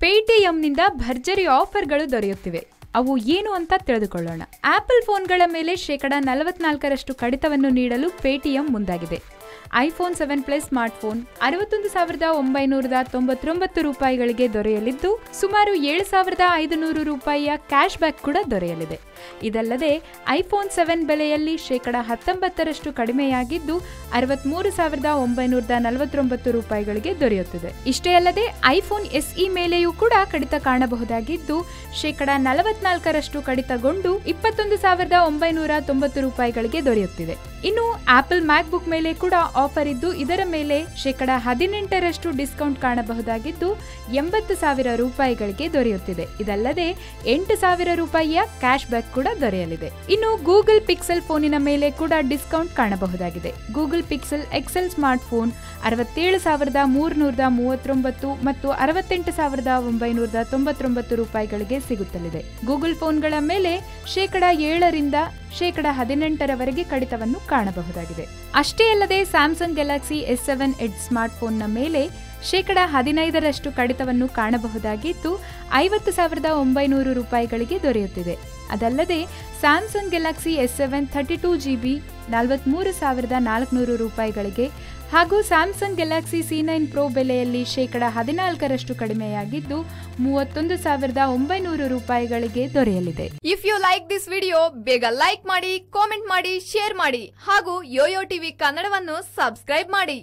ಪೇಟಿಎಂನಿಂದ ಭರ್ಜರಿ ಆಫರ್ಗಳು ದೊರೆಯುತ್ತಿವೆ. ಅವು ಏನು ಅಂತ ತಿಳಿದುಕೊಳ್ಳೋಣ. ಆಪಲ್ ಫೋನ್ಗಳ ಮೇಲೆ ಶೇಕಡ ನಲವತ್ನಾಲ್ಕರಷ್ಟು ಕಡಿತವನ್ನು ನೀಡಲು ಪೇಟಿಎಂ ಮುಂದಾಗಿದೆ. ಐಫೋನ್ ಸೆವೆನ್ ಪ್ಲಸ್ ಸ್ಮಾರ್ಟ್ಫೋನ್ ಅರವತ್ತೊಂದು ಸಾವಿರದ ಒಂಬೈನೂರದ ತೊಂಬತ್ತೊಂಬತ್ತು ರೂಪಾಯಿಗಳಿಗೆ ದೊರೆಯಲಿದ್ದು, ಸುಮಾರು ಏಳು ಸಾವಿರದ ಐದುನೂರು ರೂಪಾಯಿಯ ಕ್ಯಾಶ್ ಬ್ಯಾಕ್ ಕೂಡ ದೊರೆಯಲಿದೆ. ಇದಲ್ಲದೆ, ಐಫೋನ್ ಸೆವೆನ್ ಬೆಲೆಯಲ್ಲಿ ಶೇಕಡ ಹತ್ತೊಂಬತ್ತರಷ್ಟು ಕಡಿಮೆಯಾಗಿದ್ದು, ಅರವತ್ಮೂರು ಸಾವಿರದ ಒಂಬೈನೂರದ ನಲವತ್ತೊಂಬತ್ತು ರೂಪಾಯಿಗಳಿಗೆ ದೊರೆಯುತ್ತದೆ. ಇಷ್ಟೇ ಅಲ್ಲದೆ, ಐಫೋನ್ ಎಸ್ಇ ಮೇಲೆಯೂ ಕೂಡ ಕಡಿತ ಕಾಣಬಹುದಾಗಿದ್ದು, ಶೇಕಡ ನಲವತ್ನಾಲ್ಕರಷ್ಟು ಕಡಿತಗೊಂಡು ಇಪ್ಪತ್ತೊಂದು ಸಾವಿರದ ಒಂಬೈನೂರ ತೊಂಬತ್ತು ರೂಪಾಯಿಗಳಿಗೆ ದೊರೆಯುತ್ತಿದೆ. ಇನ್ನು ಆಪಲ್ ಮ್ಯಾಕ್ಬುಕ್ ಮೇಲೆ ಕೂಡ ಆಫರ್ ಇದ್ದು ಇದರ ಮೇಲೆ ಶೇಕಡ ಹದಿನೆಂಟರಷ್ಟು ಡಿಸ್ಕೌಂಟ್ ಕಾಣಬಹುದಾಗಿದ್ದು ಎಂಬತ್ತು ಸಾವಿರ ರೂಪಾಯಿಗಳಿಗೆ ದೊರೆಯುತ್ತಿದೆ. ಇದಲ್ಲದೆ ಎಂಟು ಸಾವಿರ ರೂಪಾಯಿಯ ಕ್ಯಾಶ್ ಬ್ಯಾಕ್ ಕೂಡ ದೊರೆಯಲಿದೆ. ಇನ್ನು ಗೂಗಲ್ ಪಿಕ್ಸೆಲ್ ಫೋನಿನ ಮೇಲೆ ಕೂಡ ಡಿಸ್ಕೌಂಟ್ ಕಾಣಬಹುದಾಗಿದೆ. Google Pixel XL smartphone ಅರವತ್ತೇಳು ಸಾವಿರದ ಮೂರ್ನೂರದ ಮೂವತ್ತೊಂಬತ್ತು ಮತ್ತು ಅರವತ್ತೆಂಟು ಸಾವಿರದ ಒಂಬೈನೂರದ ತೊಂಬತ್ತೊಂಬತ್ತು ರೂಪಾಯಿಗಳಿಗೆ ಸಿಗುತ್ತಲಿದೆ. ಗೂಗಲ್ ಫೋನ್ಗಳ ಮೇಲೆ ಶೇಕಡ ಏಳರಿಂದ ಶೇಕಡ ಹದಿನೆಂಟರವರೆಗೆ ಕಡಿತವನ್ನು ಕಾಣಬಹುದಾಗಿದೆ. ಅಷ್ಟೇ ಅಲ್ಲದೆ Samsung Galaxy S seven edge ಸ್ಮಾರ್ಟ್ಫೋನ್ನ ಮೇಲೆ ಶೇಕಡ ಹದಿನೈದರಷ್ಟು ಕಡಿತವನ್ನು ಕಾಣಬಹುದಾಗಿದ್ದು, ಐವತ್ತು ಸಾವಿರದ ಒಂಬೈನೂರು ರೂಪಾಯಿಗಳಿಗೆ ದೊರೆಯುತ್ತಿದೆ. ಅದಲ್ಲದೆ Samsung Galaxy S seven thirty two G B ನಲವತ್ತ್ಮೂರು ಸಾವಿರದ ನಾಲ್ಕುನೂರು ರೂಪಾಯಿಗಳಿಗೆ ಹಾಗೂ Samsung Galaxy C nine pro ಬೆಲೆಯಲ್ಲಿ ಶೇಕಡ ಹದಿನಾಲ್ಕರಷ್ಟು ಕಡಿಮೆಯಾಗಿದ್ದು ಮೂವತ್ತೊಂದು ಸಾವಿರದ ಒಂಬೈನೂರು ರೂಪಾಯಿಗಳಿಗೆ ದೊರೆಯಲಿದೆ. If you like this video ಬೇಗ ಲೈಕ್ ಮಾಡಿ ಕಾಮೆಂಟ್ ಮಾಡಿ ಶೇರ್ ಮಾಡಿ ಹಾಗೂ ಯೋಯೋ ಟಿವಿ ಕನ್ನಡವನ್ನು ಸಬ್ಸ್ಕ್ರೈಬ್ ಮಾಡಿ.